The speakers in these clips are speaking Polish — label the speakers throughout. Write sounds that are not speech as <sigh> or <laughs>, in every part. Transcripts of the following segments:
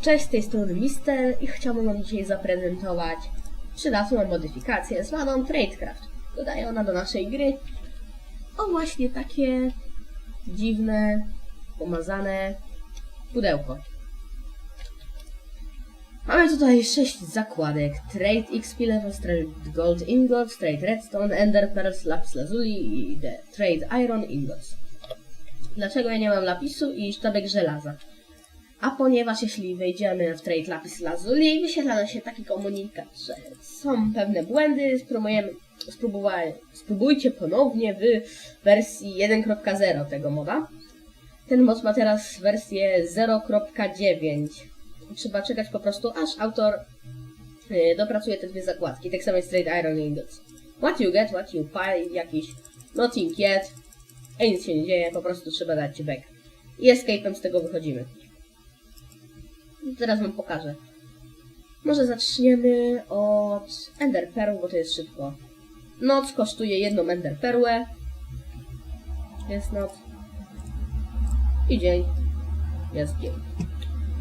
Speaker 1: Cześć, z tej strony Mister i chciałbym Wam dzisiaj zaprezentować przydatną modyfikację zwaną Tradecraft. Dodaje ona do naszej gry o właśnie takie dziwne, pomazane pudełko. Mamy tutaj 6 zakładek. Trade XP Levels, Trade Gold Ingots, Trade Redstone, Ender Pearls, Lapis Lazuli i The Trade Iron Ingots. Dlaczego ja nie mam lapisu i sztabek żelaza? A ponieważ jeśli wejdziemy w Trade Lapis Lazuli, wyświetla nam się taki komunikat, że są pewne błędy, spróbujemy, spróbujcie ponownie w wersji 1.0 tego moda. Ten mod ma teraz wersję 0.9. Trzeba czekać po prostu, aż autor y, dopracuje te dwie zakładki. Tak samo jest Trade Iron Ingots. What you get, what you pay, jakiś nothing yet. A nic się nie dzieje, po prostu trzeba dać back. I escape'em z tego wychodzimy. Teraz wam pokażę. Może zaczniemy od Ender Pearl, bo to jest szybko. Noc kosztuje jedną Ender Perłę. Jest noc. I dzień. Jest dzień.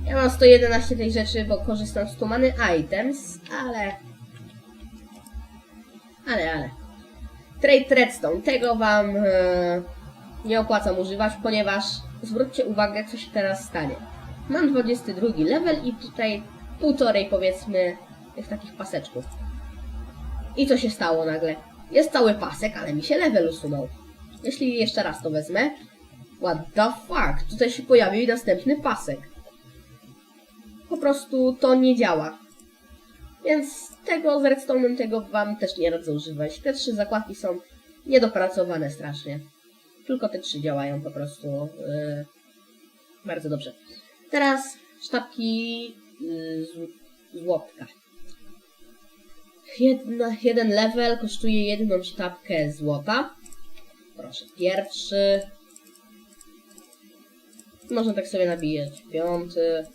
Speaker 1: Ja mam 111 tej rzeczy, bo korzystam z Tumany Items, ale... Ale, ale. Trade Redstone. Tego wam e, nie opłacam używać, ponieważ zwróćcie uwagę, co się teraz stanie. Mam 22 level i tutaj półtorej powiedzmy tych takich paseczków. I co się stało nagle? Jest cały pasek, ale mi się level usunął. Jeśli jeszcze raz to wezmę. What the fuck? Tutaj się pojawił następny pasek. Prostu to nie działa. Więc tego z redstone'em tego wam też nie radzę używać. Te trzy zakładki są niedopracowane strasznie. Tylko te trzy działają po prostu yy, bardzo dobrze. Teraz sztabki yy. Jedna, jeden level kosztuje jedną sztabkę złota. Proszę, pierwszy. Można tak sobie nabijać. Piąty.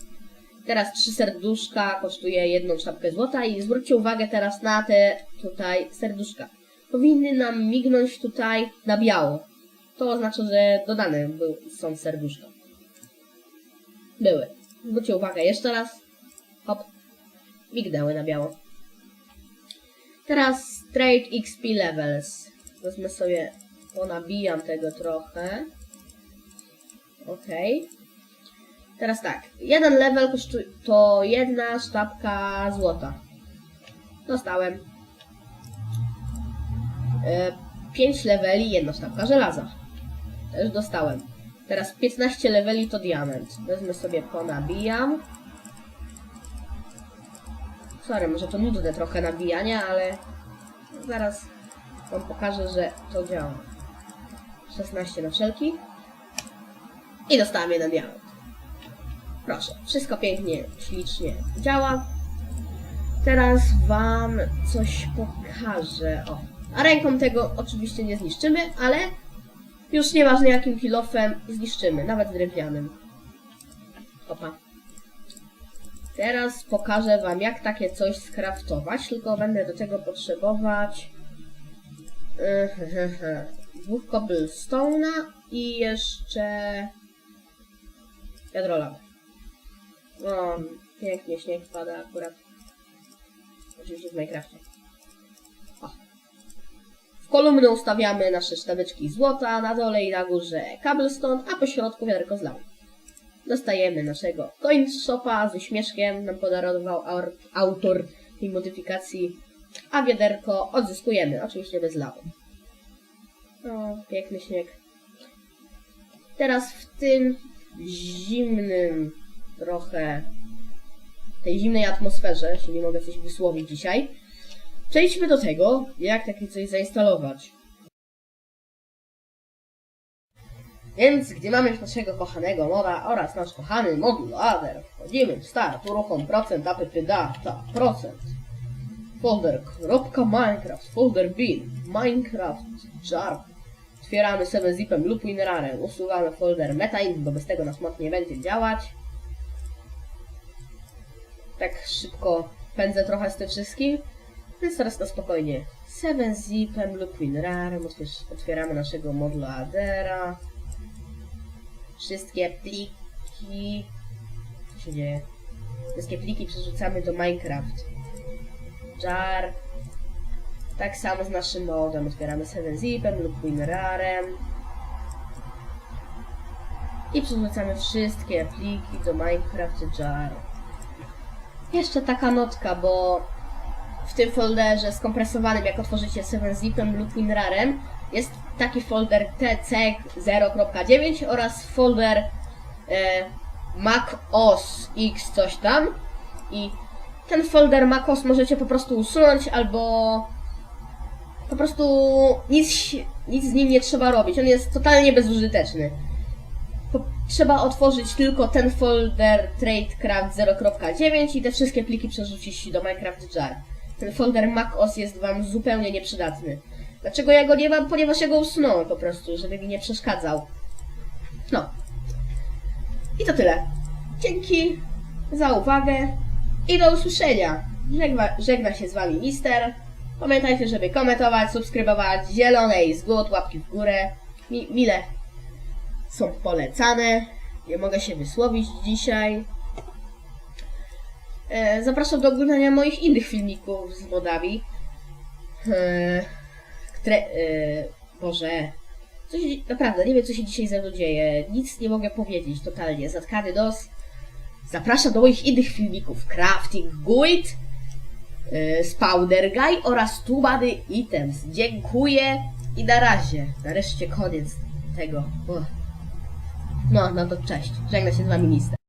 Speaker 1: Teraz trzy serduszka kosztuje jedną sztabkę złota i zwróćcie uwagę teraz na te tutaj serduszka. Powinny nam mignąć tutaj na biało. To oznacza, że dodane był, są serduszka. Były. Zwróćcie uwagę jeszcze raz. Hop. Mignęły na biało. Teraz Trade XP Levels. Wezmę sobie, ponabijam tego trochę. Okej. Teraz tak. Jeden level kosztuje, to jedna sztabka złota. Dostałem. E, 5 leveli, jedna sztabka żelaza. Też dostałem. Teraz 15 leveli to diament. Wezmę sobie, ponabijam. Sorry, może to nudne trochę nabijanie, ale zaraz wam pokażę, że to działa. 16 na wszelki. I dostałem jeden diament. Proszę, wszystko pięknie, ślicznie działa. Teraz wam coś pokażę. O, a ręką tego oczywiście nie zniszczymy, ale już nieważne jakim kilofem zniszczymy, nawet drewnianym. Opa. Teraz pokażę wam jak takie coś skraftować, tylko będę do tego potrzebować <laughs> dwóch cobblestone'a i jeszcze lawy. No, pięknie śnieg pada akurat. Oczywiście w Minecrafcie. O. W kolumny ustawiamy nasze sztabeczki złota, na dole i na górze cobblestone, a po środku wiaderko z lawy. Dostajemy naszego coin shopa z uśmieszkiem, nam podarował autor tej modyfikacji, a wiaderko odzyskujemy, oczywiście bez lawy. No, piękny śnieg. Teraz w tym zimnym trochę tej zimnej atmosferze, jeśli nie mogę coś wysłowić dzisiaj, przejdźmy do tego, jak takie coś zainstalować. Więc, gdy mamy już naszego kochanego moda oraz nasz kochany modulader, wchodzimy w start, uruchom procent, app data, procent, folder, Minecraft, folder bin, Minecraft, jar, otwieramy sobie zipem lub winrarem, usuwamy folder metainf, bo bez tego nasz mod nie będzie działać. Tak szybko pędzę trochę z tym wszystkim. Więc teraz na spokojnie. 7 zipem lub WinRarem otwier- otwieramy naszego modula Adera. Wszystkie pliki. Co się dzieje? Wszystkie pliki przerzucamy do Minecraft. Jar. Tak samo z naszym modem. Otwieramy 7 zipem lub WinRarem. I przerzucamy wszystkie pliki do Minecraft Jar. Jeszcze taka notka, bo w tym folderze skompresowanym, jak otworzycie 7-zipem lub WinRarem, jest taki folder tc0.9 oraz folder e, macOS X coś tam. I ten folder macOS możecie po prostu usunąć albo po prostu nic, nic z nim nie trzeba robić. On jest totalnie bezużyteczny. Trzeba otworzyć tylko ten folder tradecraft 0.9 i te wszystkie pliki przerzucić do Minecraft Jar. Ten folder macOS jest wam zupełnie nieprzydatny. Dlaczego ja go nie mam? Ponieważ ja go usunąłem po prostu, żeby mi nie przeszkadzał. No. I to tyle. Dzięki za uwagę i do usłyszenia. Żegna, żegna się z wami Mister. Pamiętajcie, żeby komentować, subskrybować, zielone i zgód, łapki w górę. Mi, mile są polecane. Nie mogę się wysłowić dzisiaj. E, zapraszam do oglądania moich innych filmików z modami. E, które, e, Boże. Naprawdę, nie wiem co się dzisiaj ze mną dzieje. Nic nie mogę powiedzieć totalnie. Zatkany nos. Zapraszam do moich innych filmików. Crafting Guide, e, Spawner Guy oraz Tubady Items. Dziękuję i na razie. Nareszcie koniec tego. Uch. No, no to cześć. Żegna się z wami Mister.